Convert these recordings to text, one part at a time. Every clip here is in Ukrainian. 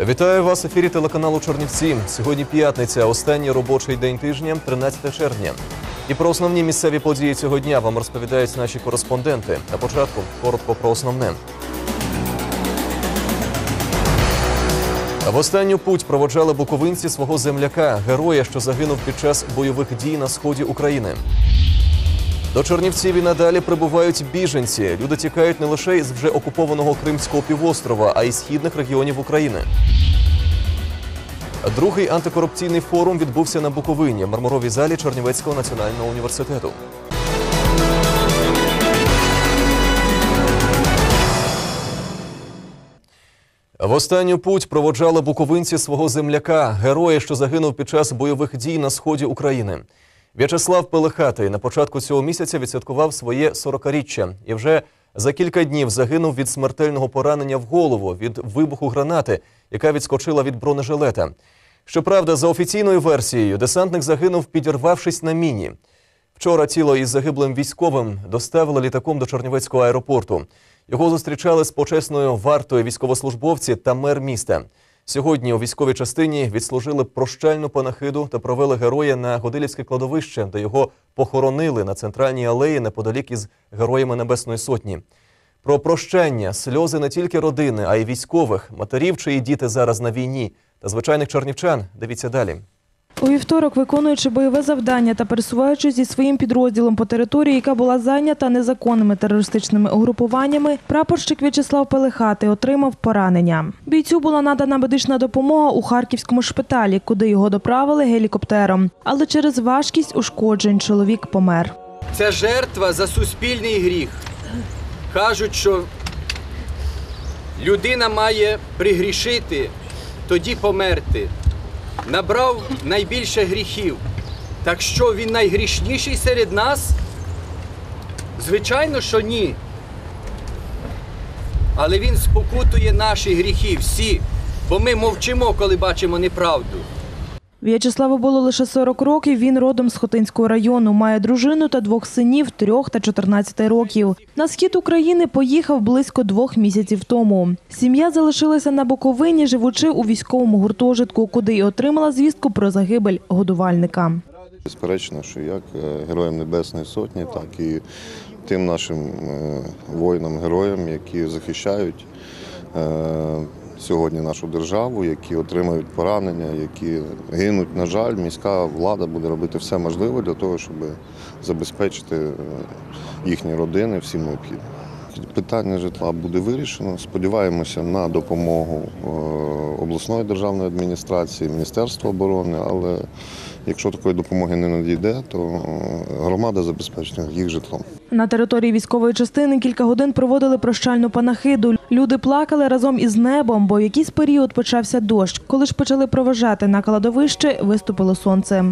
Вітаю вас в ефірі телеканалу Чорнівці. Сьогодні п'ятниця, останній робочий день тижня, 13 червня. І про основні місцеві події цього дня вам розповідають наші кореспонденти. На початку коротко про основне. В останню путь проводжали буковинці свого земляка, героя, що загинув під час бойових дій на сході України. До Чернівців і надалі прибувають біженці. Люди тікають не лише із вже окупованого Кримського півострова, а й східних регіонів України. Другий антикорупційний форум відбувся на Буковині мармуровій залі Чернівецького національного університету. В останню путь проводжали буковинці свого земляка, героя, що загинув під час бойових дій на сході України. В'ячеслав Пелехатий на початку цього місяця відсвяткував своє 40-річчя і вже за кілька днів загинув від смертельного поранення в голову від вибуху гранати, яка відскочила від бронежилета. Щоправда, за офіційною версією, десантник загинув, підірвавшись на міні. Вчора тіло із загиблим військовим доставили літаком до Чернівецького аеропорту. Його зустрічали з почесною вартою військовослужбовці та мер міста. Сьогодні у військовій частині відслужили прощальну панахиду та провели героя на Годилівське кладовище, де його похоронили на центральній алеї неподалік із героями Небесної Сотні. Про прощання, сльози не тільки родини, а й військових, матерів, чиї діти зараз на війні, та звичайних чернівчан. Дивіться далі. У вівторок, виконуючи бойове завдання та пересуваючись зі своїм підрозділом по території, яка була зайнята незаконними терористичними угрупуваннями, прапорщик В'ячеслав Пелехатий отримав поранення. Бійцю була надана медична допомога у харківському шпиталі, куди його доправили гелікоптером. Але через важкість ушкоджень чоловік помер. Це жертва за суспільний гріх. Кажуть, що людина має пригрішити, тоді померти. Набрав найбільше гріхів. Так що він найгрішніший серед нас? Звичайно, що ні. Але він спокутує наші гріхи всі, бо ми мовчимо, коли бачимо неправду. В'ячеславу було лише 40 років. Він родом з Хотинського району. Має дружину та двох синів трьох та 14 років. На схід України поїхав близько двох місяців тому. Сім'я залишилася на Буковині, живучи у військовому гуртожитку, куди й отримала звістку про загибель годувальника. Безперечно, що як е, героям Небесної Сотні, так і тим нашим е, воїнам-героям, які захищають е, сьогодні нашу державу, які отримають поранення, які гинуть. На жаль, міська влада буде робити все можливе для того, щоб забезпечити е, їхні родини всім необхідним. Питання житла буде вирішено. Сподіваємося на допомогу е, обласної державної адміністрації, Міністерства оборони, але якщо такої допомоги не надійде, то е, громада забезпечить їх житлом. На території військової частини кілька годин проводили прощальну панахиду. Люди плакали разом із небом, бо в якийсь період почався дощ. Коли ж почали проважати на кладовище, виступило сонце.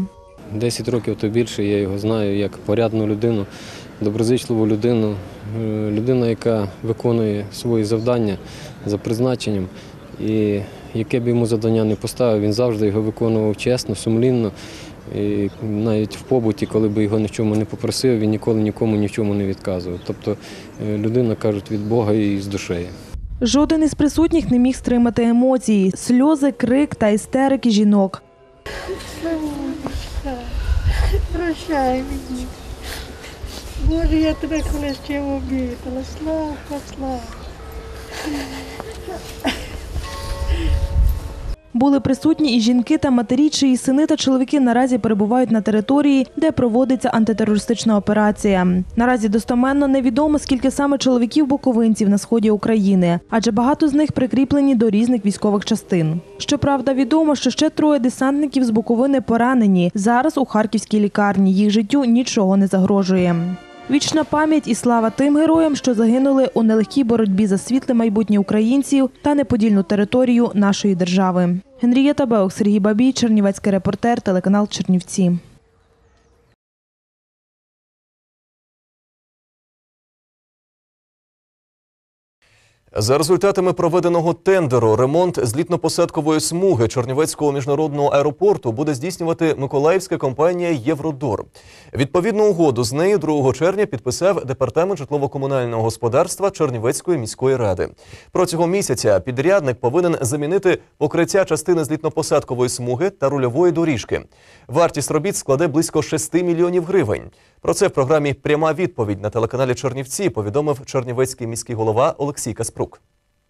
10 років то більше, я його знаю як порядну людину, доброзичливу людину, е, людина, яка виконує свої завдання за призначенням. І яке б йому завдання не поставив, він завжди його виконував чесно, сумлінно. І навіть в побуті, коли би його ні в чому не попросив, він ніколи нікому ні в чому не відказував. Тобто е, людина, кажуть, від Бога і з душею. Жоден із присутніх не міг стримати емоції, сльози, крик та істерики жінок. Прощай мені. Боже, я тебе колись ще обітала. Слава, слава. Були присутні і жінки та матері, чиї сини та чоловіки наразі перебувають на території, де проводиться антитерористична операція. Наразі достоменно невідомо, скільки саме чоловіків буковинців на сході України, адже багато з них прикріплені до різних військових частин. Щоправда, відомо, що ще троє десантників з Буковини поранені. Зараз у харківській лікарні їх життю нічого не загрожує. Вічна пам'ять і слава тим героям, що загинули у нелегкій боротьбі за світле майбутнє українців та неподільну територію нашої держави. Генрієта Беок, Сергій Бабій, Чернівецький репортер, телеканал Чернівці. За результатами проведеного тендеру, ремонт злітно-посадкової смуги Чернівецького міжнародного аеропорту буде здійснювати миколаївська компанія Євродор. Відповідну угоду з нею 2 червня підписав департамент житлово-комунального господарства Чернівецької міської ради. Протягом місяця підрядник повинен замінити покриття частини злітно-посадкової смуги та рульової доріжки. Вартість робіт складе близько 6 мільйонів гривень. Про це в програмі Пряма відповідь на телеканалі Чернівці повідомив Чернівецький міський голова Олексій Каспрук.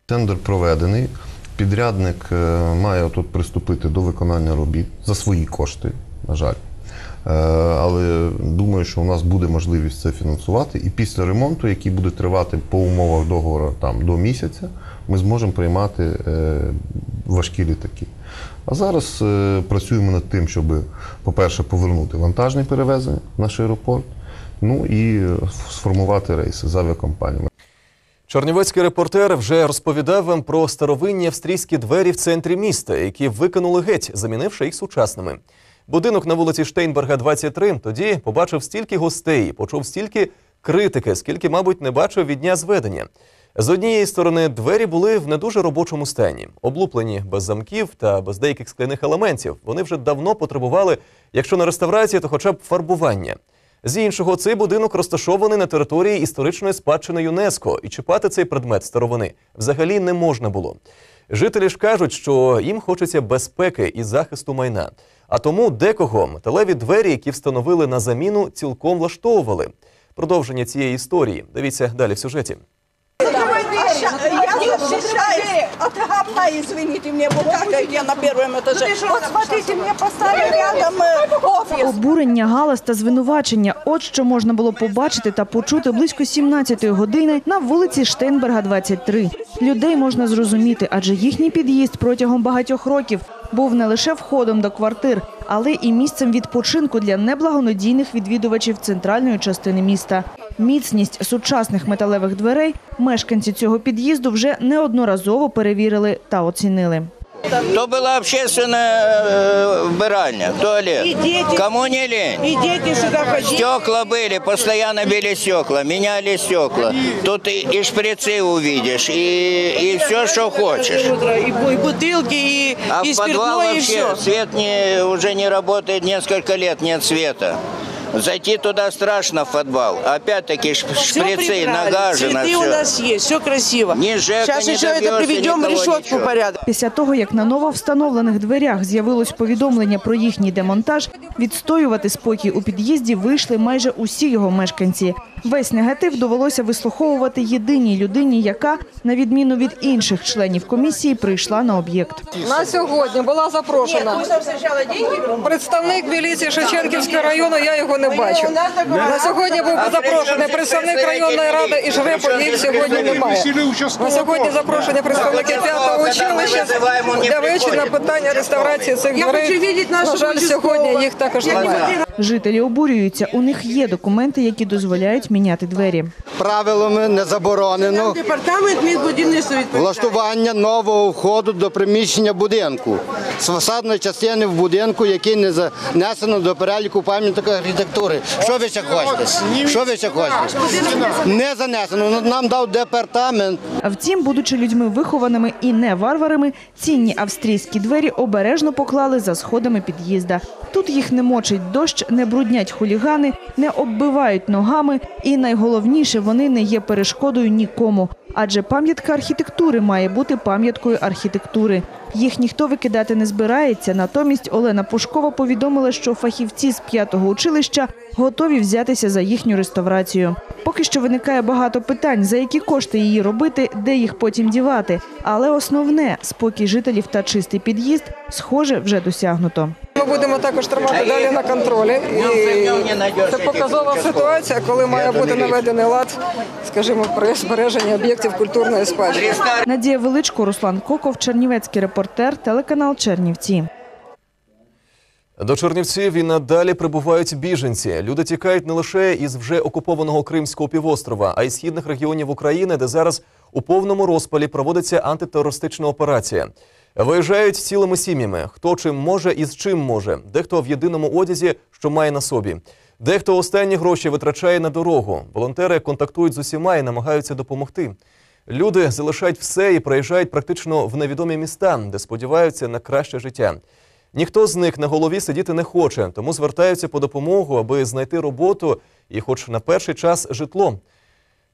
Тендер проведений. Підрядник е, має тут приступити до виконання робіт за свої кошти, на жаль. Е, Але думаю, що у нас буде можливість це фінансувати. І після ремонту, який буде тривати по умовах договору там, до місяця, ми зможемо приймати е, важкі літаки. А зараз е, працюємо над тим, щоб, по-перше, повернути вантажні перевезення в наш аеропорт, ну і е, сформувати рейси з авіакомпаніями. Чернівецький репортер вже розповідав вам про старовинні австрійські двері в центрі міста, які викинули геть, замінивши їх сучасними. Будинок на вулиці Штейнберга, 23, тоді побачив стільки гостей, почув стільки критики, скільки, мабуть, не бачив від дня зведення. З однієї сторони, двері були в не дуже робочому стані, облуплені без замків та без деяких скляних елементів. Вони вже давно потребували, якщо не реставрації, то хоча б фарбування. З іншого, цей будинок розташований на території історичної спадщини ЮНЕСКО, і чіпати цей предмет старовини взагалі не можна було. Жителі ж кажуть, що їм хочеться безпеки і захисту майна. А тому декого металеві двері, які встановили на заміну, цілком влаштовували. Продовження цієї історії дивіться далі в сюжеті. Я гопа, извините мне, букашка, я на первом этаже. Вот смотрите, мне поставили рядом э, офис. Обурення, галас та звинувачення – от що можна було побачити та почути близько 17-ї години на вулиці Штейнберга, 23. Людей можна зрозуміти, адже їхній під'їзд протягом багатьох років був не лише входом до квартир, але і місцем відпочинку для неблагонадійних відвідувачів центральної частини міста. Міцність сучасних металевих дверей мешканці цього під'їзду вже неодноразово перевірили та оцінили. То была общественная э, вбиральня, туалет. Кому не лень. И дети сюда ходили. Стекла были, постоянно били стекла, меняли стекла. Тут и, и шприцы увидишь, и, и все, что хочешь. И, и бутылки, и, А и спиртное, и все. свет не, уже не работает несколько лет, нет света. Зайти туда страшно в подвал. Опять-таки ш- Все шприцы, прибрали, нагажено цветы у все. нас есть, все красиво. Ни ЖЭКа Сейчас не еще это добьешься, приведем никого, решетку ничего. в порядок. Після того, як на нововстановлених дверях з'явилось повідомлення про їхній демонтаж, відстоювати спокій у під'їзді вийшли майже усі його мешканці. Весь негатив довелося вислуховувати єдиній людині, яка, на відміну від інших членів комісії, прийшла на об'єкт. На сьогодні була запрошена представник міліції Шевченківського району. Я його не бачу. На сьогодні був запрошений представник районної ради і Жрепов, їх сьогодні немає. На сьогодні запрошені представники п'ятого училища для вивчення питання реставрації цих дверей. На жаль, сьогодні їх також немає. Жителі обурюються. У них є документи, які дозволяють міняти двері. правилами не заборонено Департамент міськбудівництва відповідає. влаштування нового входу до приміщення будинку з фасадної частини в будинку, який не занесено до переліку пам'яток архітектури. Що ви ще хочете? Що ви ще хочете? Не занесено. Нам дав департамент. А Втім, будучи людьми вихованими і не варварами, цінні австрійські двері обережно поклали за сходами під'їзда. Тут їх не мочить дощ, не бруднять хулігани, не оббивають ногами, і найголовніше, вони не є перешкодою нікому. Адже пам'ятка архітектури має бути пам'яткою архітектури. Їх ніхто викидати не збирається. Натомість Олена Пушкова повідомила, що фахівці з п'ятого училища готові взятися за їхню реставрацію. Поки що виникає багато питань, за які кошти її робити, де їх потім дівати. Але основне спокій жителів та чистий під'їзд, схоже, вже досягнуто. Ми будемо також тримати далі на контролі. І це показова ситуація, коли має бути наведений лад, скажімо, при збереженні об'єктів культурної спадщини. Надія Величко, Руслан Коков, Чернівецький репортер, телеканал Чернівці. До Чернівців і надалі прибувають біженці. Люди тікають не лише із вже окупованого Кримського півострова, а й східних регіонів України, де зараз у повному розпалі проводиться антитерористична операція. Виїжджають цілими сім'ями. Хто чим може і з чим може. Дехто в єдиному одязі, що має на собі. Дехто останні гроші витрачає на дорогу. Волонтери контактують з усіма і намагаються допомогти. Люди залишають все і приїжджають практично в невідомі міста, де сподіваються на краще життя. Ніхто з них на голові сидіти не хоче, тому звертаються по допомогу, аби знайти роботу і, хоч на перший час, житло.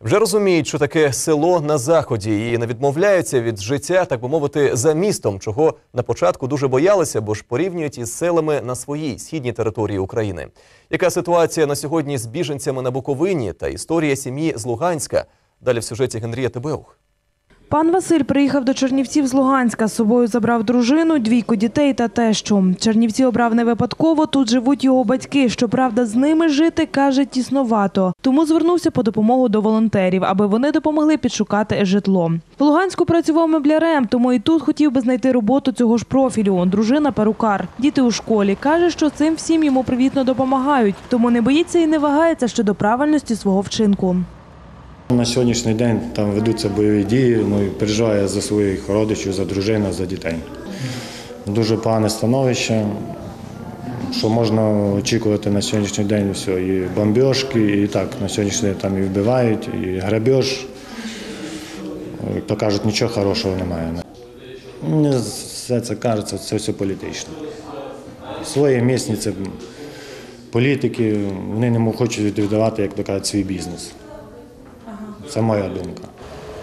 Вже розуміють, що таке село на заході, і не відмовляються від життя, так би мовити, за містом, чого на початку дуже боялися, бо ж порівнюють із селами на своїй східній території України. Яка ситуація на сьогодні з біженцями на Буковині та історія сім'ї з Луганська? Далі в сюжеті Генрія Тебеух. Пан Василь приїхав до Чернівців з Луганська. З собою забрав дружину, двійко дітей та тещу. Чернівці обрав не випадково. Тут живуть його батьки. Щоправда, з ними жити каже тісновато. Тому звернувся по допомогу до волонтерів, аби вони допомогли підшукати житло. В Луганську працював меблярем, тому і тут хотів би знайти роботу цього ж профілю. Дружина перукар. Діти у школі каже, що цим всім йому привітно допомагають, тому не боїться і не вагається щодо правильності свого вчинку. На сьогоднішній день там ведуться бойові дії, ну і переживає за своїх родичів, за дружину, за дітей. Дуже погане становище, що можна очікувати на сьогоднішній день все. І бомбіжки, і так на сьогоднішній день там і вбивають, і грабеж. Як то кажуть, нічого хорошого немає. Мені все це кажеться, це все політично. Свої місні це політики, вони не хочуть віддавати, як то кажуть, свій бізнес. Це моя думка.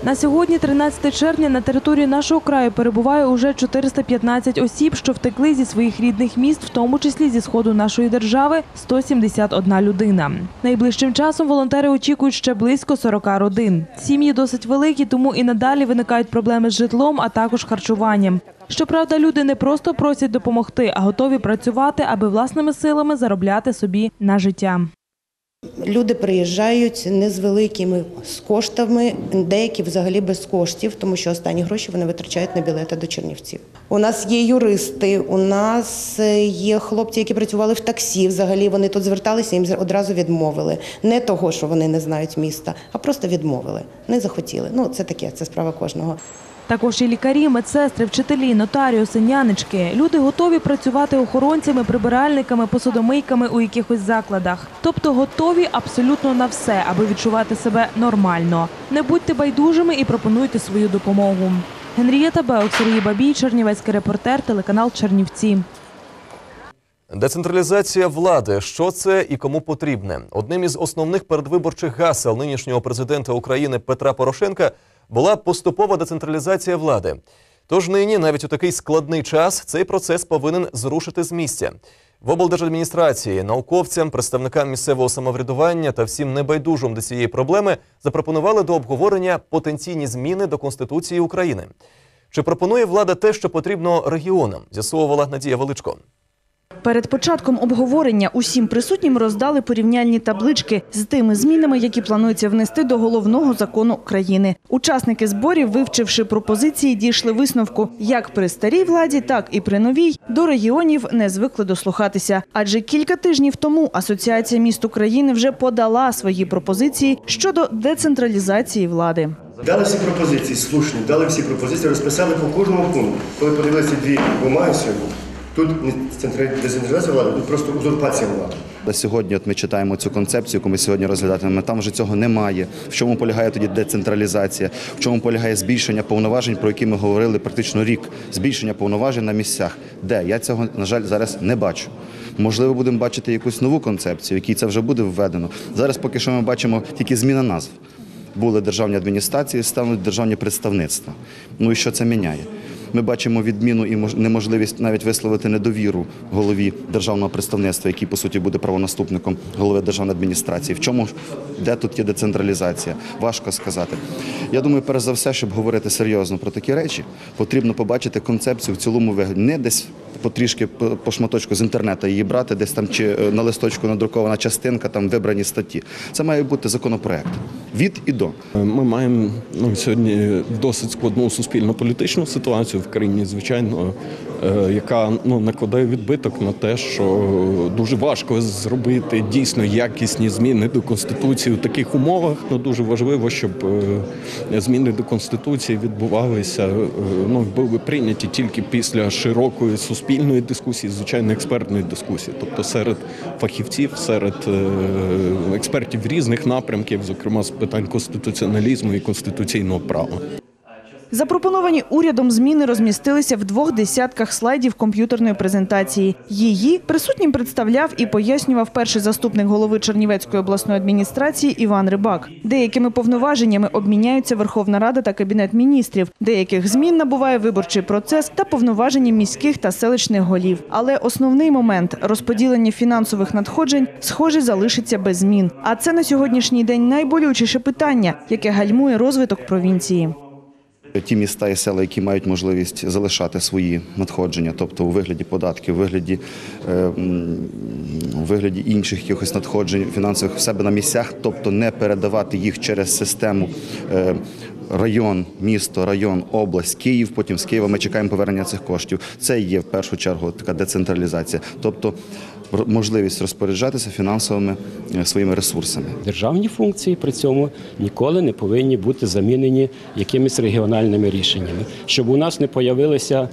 На сьогодні, 13 червня, на території нашого краю перебуває уже 415 осіб, що втекли зі своїх рідних міст, в тому числі зі сходу нашої держави 171 людина. Найближчим часом волонтери очікують ще близько 40 родин. Сім'ї досить великі, тому і надалі виникають проблеми з житлом, а також харчуванням. Щоправда, люди не просто просять допомогти, а готові працювати, аби власними силами заробляти собі на життя. Люди приїжджають не з великими з коштами, деякі взагалі без коштів, тому що останні гроші вони витрачають на білети до Чернівців. У нас є юристи, у нас е, є хлопці, які працювали в таксі. Взагалі вони тут зверталися, їм одразу відмовили. Не того, що вони не знають міста, а просто відмовили. Не захотіли. Ну це таке, це справа кожного. Також і лікарі, медсестри, вчителі, нотаріуси, нянечки. Люди готові працювати охоронцями, прибиральниками, посудомийками у якихось закладах. Тобто готові абсолютно на все, аби відчувати себе нормально. Не будьте байдужими і пропонуйте свою допомогу. Генрієта Беок, Сергій Бабій, Чернівецький репортер, телеканал Чернівці. Децентралізація влади. Що це і кому потрібне? Одним із основних передвиборчих гасел нинішнього президента України Петра Порошенка була поступова децентралізація влади. Тож нині, навіть у такий складний час, цей процес повинен зрушити з місця. В облдержадміністрації науковцям, представникам місцевого самоврядування та всім небайдужим до цієї проблеми запропонували до обговорення потенційні зміни до Конституції України. Чи пропонує влада те, що потрібно регіонам? З'ясовувала Надія Величко. Перед початком обговорення усім присутнім роздали порівняльні таблички з тими змінами, які планується внести до головного закону країни. Учасники зборів, вивчивши пропозиції, дійшли висновку як при старій владі, так і при новій до регіонів не звикли дослухатися. Адже кілька тижнів тому Асоціація міст України вже подала свої пропозиції щодо децентралізації влади. Дали всі пропозиції, слушні, дали всі пропозиції, розписали по кожному пункту. Коли подивилися дві бумаги сьогодні, тут не децентралізація влади, тут просто узурпація влади. На сьогодні от ми читаємо цю концепцію, яку ми сьогодні розглядатимемо. Там вже цього немає. В чому полягає тоді децентралізація? В чому полягає збільшення повноважень, про які ми говорили практично рік? Збільшення повноважень на місцях. Де я цього на жаль зараз не бачу. Можливо, будемо бачити якусь нову концепцію, в якій це вже буде введено. Зараз поки що ми бачимо тільки зміна назв. Були державні адміністрації, стануть державні представництва. Ну і що це міняє? Ми бачимо відміну і неможливість навіть висловити недовіру голові державного представництва, який по суті буде правонаступником голови державної адміністрації. В чому де тут є децентралізація? Важко сказати. Я думаю, перш за все, щоб говорити серйозно про такі речі, потрібно побачити концепцію в цілому вигляді. Не десь потрішки по шматочку з інтернету її брати, десь там чи е, на листочку надрукована частинка, там вибрані статті. Це має бути законопроект від і до. Ми маємо ну, сьогодні досить складну суспільно-політичну ситуацію в країні. Звичайно, е, яка ну, накладає відбиток на те, що дуже важко зробити дійсно якісні зміни до конституції у таких умовах. Ну дуже важливо, щоб е, зміни до конституції відбувалися, е, ну були прийняті тільки після широкої суспільної дискусії, звичайно, експертної дискусії, тобто серед фахівців, серед е, експертів різних напрямків, зокрема з питань конституціоналізму і конституційного права. Запропоновані урядом зміни розмістилися в двох десятках слайдів комп'ютерної презентації. Її присутнім представляв і пояснював перший заступник голови Чернівецької обласної адміністрації Іван Рибак. Деякими повноваженнями обміняються Верховна Рада та Кабінет міністрів. Деяких змін набуває виборчий процес та повноваження міських та селищних голів. Але основний момент розподілення фінансових надходжень, схоже, залишиться без змін. А це на сьогоднішній день найболючіше питання, яке гальмує розвиток провінції. Ті міста і села, які мають можливість залишати свої надходження, тобто у вигляді податків, у вигляді, е, у вигляді інших якихось надходжень фінансових в себе на місцях, тобто не передавати їх через систему е, район, місто, район, область, Київ. Потім з Києва ми чекаємо повернення цих коштів. Це є в першу чергу така децентралізація, тобто можливість розпоряджатися фінансовими е, своїми ресурсами. Державні функції при цьому ніколи не повинні бути замінені якимись регіональними рішеннями, щоб у нас не появилися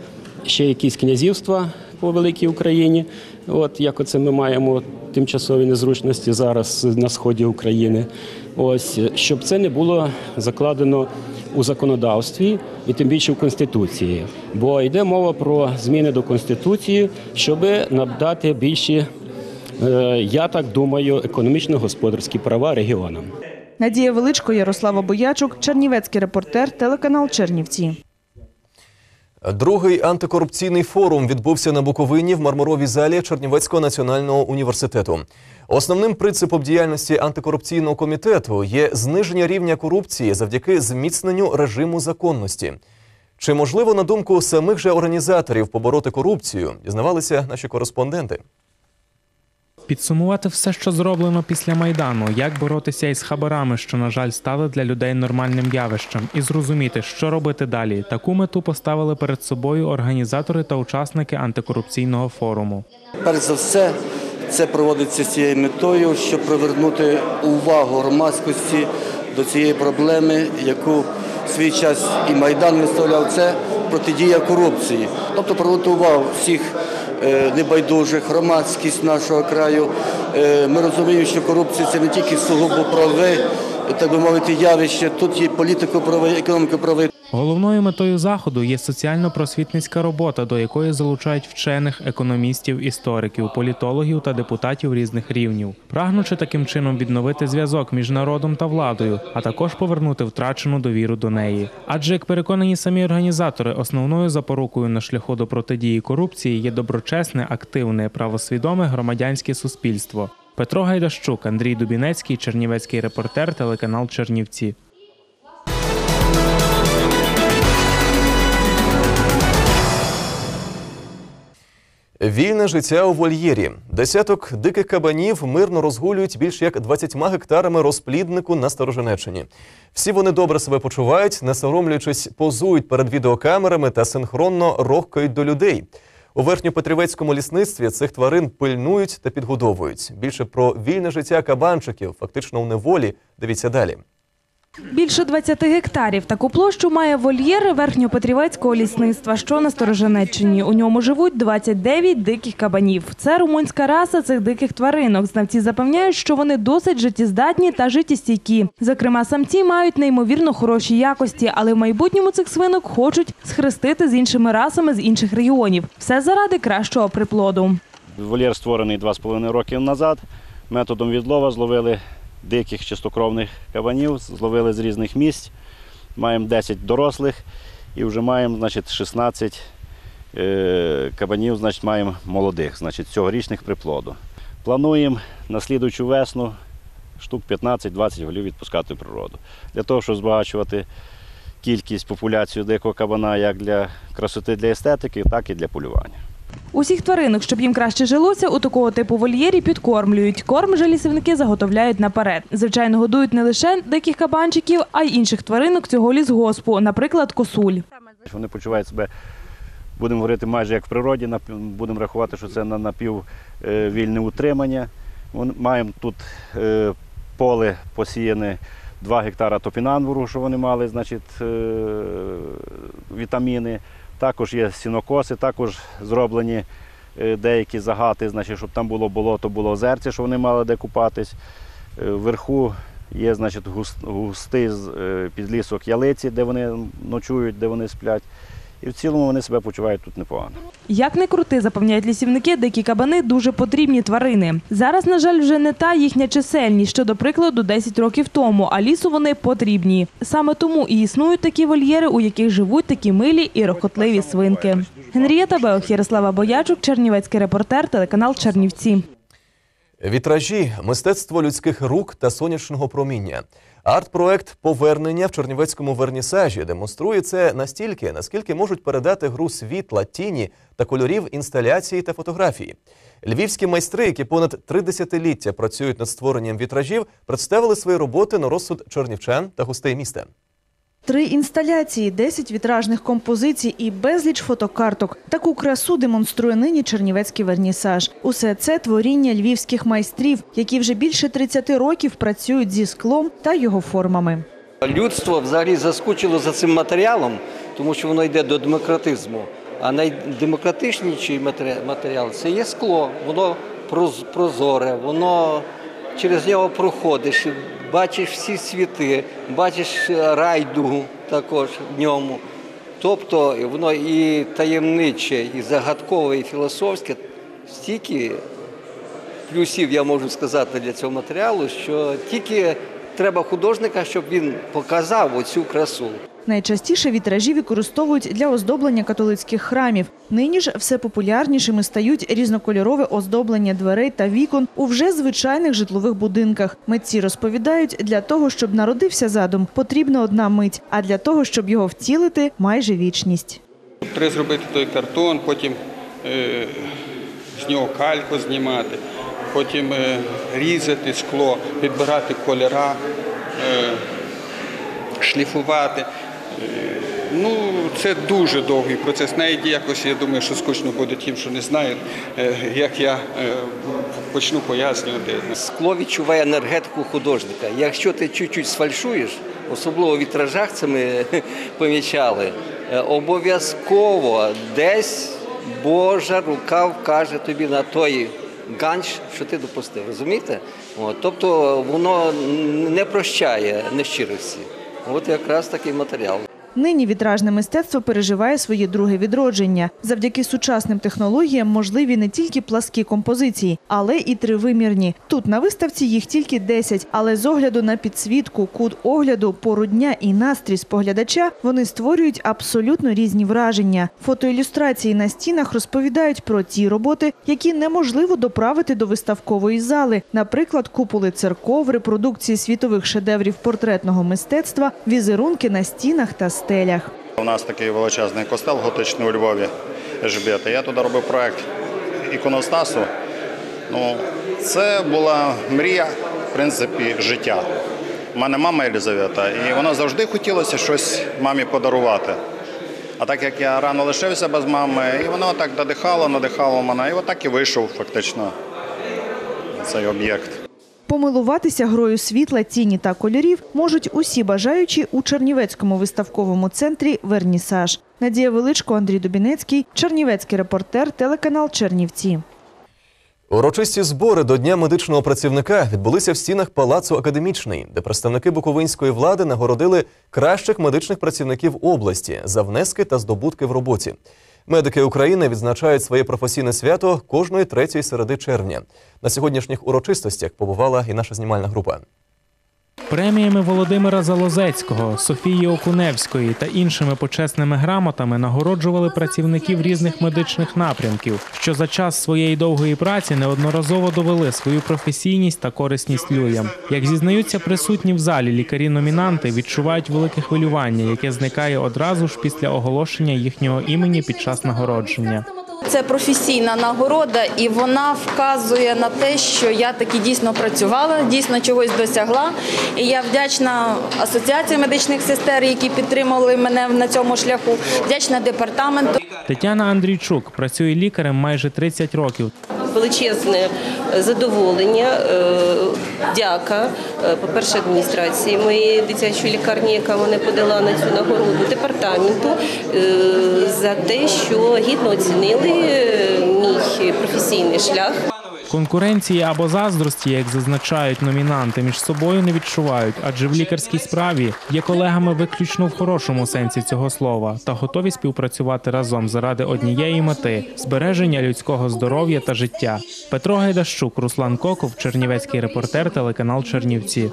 ще якісь князівства по великій Україні. От як оце ми маємо тимчасові незручності зараз на сході України. Ось щоб це не було закладено у законодавстві і тим більше в конституції, бо йде мова про зміни до конституції, щоб надати більші, е, я так думаю, економічно-господарські права регіонам. Надія Величко, Ярослава Боячук, Чернівецький репортер, телеканал Чернівці. Другий антикорупційний форум відбувся на Буковині в мармуровій залі Чернівецького національного університету. Основним принципом діяльності антикорупційного комітету є зниження рівня корупції завдяки зміцненню режиму законності. Чи можливо, на думку самих же організаторів, побороти корупцію, дізнавалися наші кореспонденти. Підсумувати все, що зроблено після майдану, як боротися із хабарами, що на жаль стали для людей нормальним явищем, і зрозуміти, що робити далі. Таку мету поставили перед собою організатори та учасники антикорупційного форуму. Перш за все, це проводиться з цією метою, щоб привернути увагу громадськості до цієї проблеми, яку свій час і Майдан виставляв, це протидія корупції. Тобто привернути увагу всіх небайдужих, громадськість нашого краю. Е, Ми розуміємо, що корупція це не тільки сугубо праве, так би мовити, явище. Тут є політико-праве, економіко-праве. Головною метою заходу є соціально-просвітницька робота, до якої залучають вчених, економістів, істориків, політологів та депутатів різних рівнів, прагнучи таким чином відновити зв'язок між народом та владою, а також повернути втрачену довіру до неї. Адже, як переконані самі організатори, основною запорукою на шляху до протидії корупції є доброчесне, активне, правосвідоме громадянське суспільство. Петро Гайдащук, Андрій Дубінецький, Чернівецький репортер, телеканал Чернівці. Вільне життя у вольєрі. Десяток диких кабанів мирно розгулюють більш як 20 гектарами розпліднику на Стороженеччині. Всі вони добре себе почувають, не соромлюючись, позують перед відеокамерами та синхронно рохкають до людей. У верхньопетрівецькому лісництві цих тварин пильнують та підгодовують. Більше про вільне життя кабанчиків, фактично у неволі. Дивіться далі. Більше 20 гектарів таку площу має вольєр верхньопетрівецького лісництва, що на Стороженеччині. У ньому живуть 29 диких кабанів. Це румунська раса цих диких тваринок. Знавці запевняють, що вони досить життєздатні та життєстійкі. Зокрема, самці мають неймовірно хороші якості, але в майбутньому цих свинок хочуть схрестити з іншими расами з інших регіонів. Все заради кращого приплоду. Вольєр створений 2,5 років назад. Методом відлова зловили диких чистокровних кабанів, зловили з різних місць. Маємо 10 дорослих і вже маємо значить, 16 е, кабанів, значить, маємо молодих, значить, цьогорічних приплоду. Плануємо на слідуючу весну штук 15-20 голів відпускати в природу. Для того, щоб збагачувати кількість популяцію дикого кабана як для красоти для естетики, так і для полювання. Усіх тваринок, щоб їм краще жилося, у такого типу вольєрі підкормлюють. Корм же лісівники заготовляють наперед. Звичайно, годують не лише диких кабанчиків, а й інших тваринок цього лісгоспу, наприклад, косуль. Вони почувають себе будемо говорити майже як в природі, будемо рахувати, що це на напіввільне утримання. Вон- Маємо тут е, поле посіяне 2 гектара топінанвору, що вони мали, значить, е, вітаміни. Також є сінокоси, також зроблені е, деякі загати, значить, щоб там було болото, було озерце, щоб вони мали де купатись. Е, Вверху є значить, гус- густий е, підлісок ялиці, де вони ночують, де вони сплять. І в цілому вони себе почувають тут непогано. Як не крути, запевняють лісівники, дикі кабани дуже потрібні тварини. Зараз, на жаль, вже не та їхня чисельність, що, до прикладу, 10 років тому, а лісу вони потрібні. Саме тому і існують такі вольєри, у яких живуть такі милі і рохотливі свинки. Генрієта Беох, Ярослава Боячук, Чернівецький репортер, телеканал Чернівці. Вітражі, мистецтво людських рук та сонячного проміння. Арт-проект Повернення в Чернівецькому вернісажі демонструє це настільки, наскільки можуть передати гру світла, тіні та кольорів інсталяції та фотографії. Львівські майстри, які понад три десятиліття працюють над створенням вітражів, представили свої роботи на розсуд чернівчан та гостей міста. Три інсталяції, 10 вітражних композицій і безліч фотокарток. Таку красу демонструє нині Чернівецький вернісаж. Усе це творіння львівських майстрів, які вже більше 30 років працюють зі склом та його формами. Людство взагалі заскучило за цим матеріалом, тому що воно йде до демократизму. А найдемократичніший матеріал це є скло. Воно прозоре, воно через нього проходиш, бачиш всі світи, бачиш райду також в ньому. Тобто воно і таємниче, і загадкове, і філософське. Стільки плюсів я можу сказати для цього матеріалу, що тільки треба художника, щоб він показав оцю красу. Найчастіше вітражі використовують для оздоблення католицьких храмів. Нині ж все популярнішими стають різнокольорове оздоблення дверей та вікон у вже звичайних житлових будинках. Митці розповідають, для того, щоб народився задум, потрібна одна мить, а для того, щоб його втілити, майже вічність. Треба зробити той картон, потім е, з нього кальку знімати, потім е, різати скло, підбирати кольора, е, шліфувати. Ну, це дуже довгий процес. Навіть якось я думаю, що скучно буде тим, що не знають, е, як я е, почну пояснювати. Скло відчуває енергетику художника. Якщо ти чуть-чуть сфальшуєш, особливо в вітражах це ми помічали, е, обов'язково десь Божа рука вкаже тобі на той ганч, що ти допустив. Розумієте? От, тобто воно не прощає нещирості. От якраз такий матеріал. Нині вітражне мистецтво переживає своє друге відродження. Завдяки сучасним технологіям можливі не тільки пласкі композиції, але і тривимірні. Тут на виставці їх тільки 10, але з огляду на підсвітку, кут огляду, пору дня і настрій споглядача вони створюють абсолютно різні враження. Фотоілюстрації на стінах розповідають про ті роботи, які неможливо доправити до виставкової зали, наприклад, куполи церков, репродукції світових шедеврів портретного мистецтва, візерунки на стінах та стелях. У нас такий величезний костел готичний у Львові Ежбета. Я туди робив проект іконостасу. Ну, це була мрія, в принципі, життя. У мене мама Елізавета, і вона завжди хотілося щось мамі подарувати. А так як я рано лишився без мами, і воно так надихало, надихало мене, і отак і вийшов фактично цей об'єкт. Помилуватися грою світла, тіні та кольорів можуть усі бажаючі у Чернівецькому виставковому центрі Вернісаж. Надія Величко, Андрій Дубінецький, Чернівецький репортер, телеканал Чернівці. Урочисті збори до Дня медичного працівника відбулися в стінах Палацу Академічний, де представники буковинської влади нагородили кращих медичних працівників області за внески та здобутки в роботі. Медики України відзначають своє професійне свято кожної третьої середи червня. На сьогоднішніх урочистостях побувала і наша знімальна група. Преміями Володимира Залозецького, Софії Окуневської та іншими почесними грамотами нагороджували працівників різних медичних напрямків, що за час своєї довгої праці неодноразово довели свою професійність та корисність людям. Як зізнаються присутні в залі лікарі-номінанти, відчувають велике хвилювання, яке зникає одразу ж після оголошення їхнього імені під час нагородження. Це професійна нагорода, і вона вказує на те, що я таки дійсно працювала, дійсно чогось досягла. І я вдячна Асоціації медичних сестер, які підтримали мене на цьому шляху. Вдячна департаменту. Тетяна Андрійчук працює лікарем майже 30 років. Величезне задоволення, е, дяка, е, по-перше, адміністрації моєї дитячої лікарні, яка мене подала на цю нагороду, департаменту е, за те, що гідно оцінили е, мій професійний шлях. Конкуренції або заздрості, як зазначають номінанти, між собою не відчувають, адже в лікарській справі є колегами виключно в хорошому сенсі цього слова та готові співпрацювати разом заради однієї мети збереження людського здоров'я та життя. Петро Гайдащук, Руслан Коков, Чернівецький репортер, телеканал Чернівці.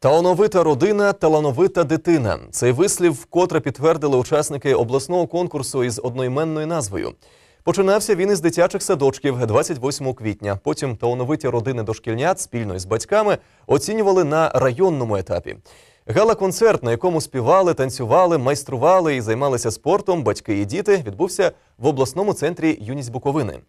Талановита родина, талановита дитина. Цей вислів вкотре підтвердили учасники обласного конкурсу із одноіменною назвою. Починався він із дитячих садочків 28 квітня. Потім талановиті родини дошкільнят спільно із батьками оцінювали на районному етапі. Гала-концерт, на якому співали, танцювали, майстрували і займалися спортом батьки і діти, відбувся в обласному центрі Юність Буковини.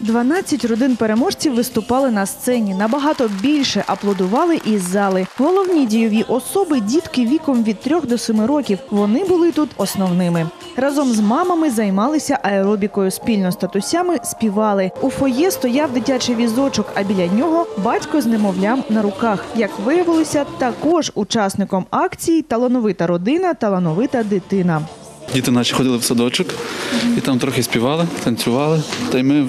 12 родин переможців виступали на сцені. Набагато більше аплодували із зали. Головні дійові особи дітки віком від 3 до 7 років. Вони були тут основними. Разом з мамами займалися аеробікою. Спільно з татусями співали. У фоє стояв дитячий візочок, а біля нього батько з немовлям на руках. Як виявилося, також учасником акції талановита родина, талановита дитина. Діти наші ходили в садочок і там трохи співали, танцювали. Та й ми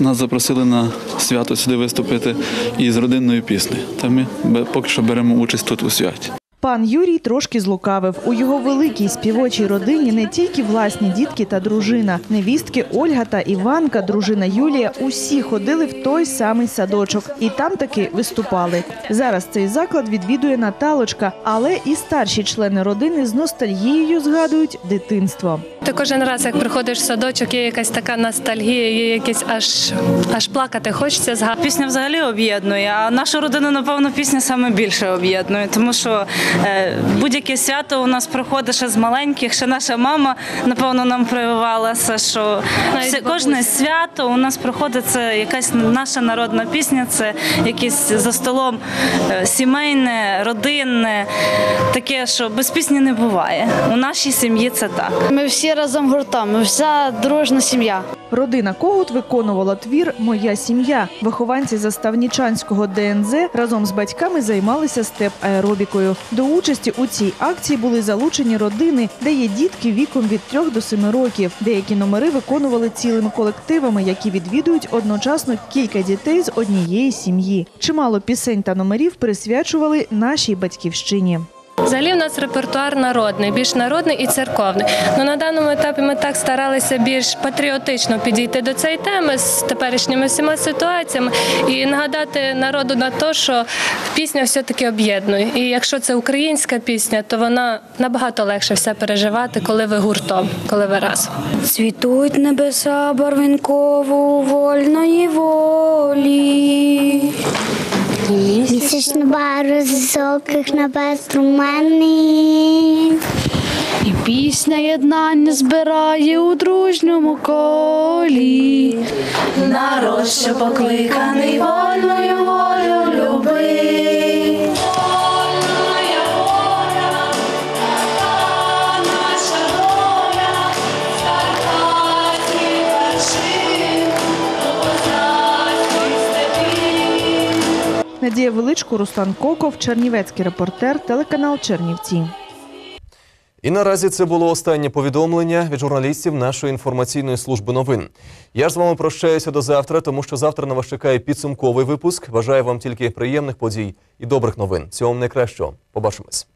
нас запросили на свято сюди виступити із родинною піснею. Та ми поки що беремо участь тут у святі. Пан Юрій трошки злукавив. У його великій співочій родині не тільки власні дітки та дружина. Невістки Ольга та Іванка, дружина Юлія, усі ходили в той самий садочок і там таки виступали. Зараз цей заклад відвідує Наталочка, але і старші члени родини з ностальгією згадують дитинство. Ти кожен раз, як приходиш в садочок, є якась така ностальгія, є якесь аж аж плакати хочеться згадати. Пісня взагалі об'єднує, а нашу родину, напевно, пісня саме більше об'єднує, тому що будь-яке свято у нас проходить ще з маленьких, ще наша мама, напевно, нам прививалася, що все, кожне свято у нас проходить це якась наша народна пісня, це якесь за столом е, сімейне, родинне, таке, що без пісні не буває. У нашій сім'ї це так. Ми всі разом гуртом, ми вся дружна сім'я. Родина Когут виконувала твір Моя сім'я. Вихованці заставнічанського ДНЗ разом з батьками займалися степ-аеробікою. До участі у цій акції були залучені родини, де є дітки віком від 3 до 7 років. Деякі номери виконували цілими колективами, які відвідують одночасно кілька дітей з однієї сім'ї. Чимало пісень та номерів присвячували нашій батьківщині. Взагалі в нас репертуар народний, більш народний і церковний. Ну на даному етапі ми так старалися більш патріотично підійти до цієї теми з теперішніми всіма ситуаціями і нагадати народу на те, що пісня все-таки об'єднує. І якщо це українська пісня, то вона набагато легше все переживати, коли ви гуртом, коли ви разом. Цвітуть небеса барвінкову вольної Барви з високих небес румяний. І пісня єднання збирає у дружньому колі. Народ, що покликаний вольною волю люби. Надія Величко, Руслан Коков, Чернівецький репортер, телеканал Чернівці. І наразі це було останнє повідомлення від журналістів нашої інформаційної служби новин. Я ж з вами прощаюся до завтра, тому що завтра на вас чекає підсумковий випуск. Бажаю вам тільки приємних подій і добрих новин. Цього вам найкращого. Побачимось.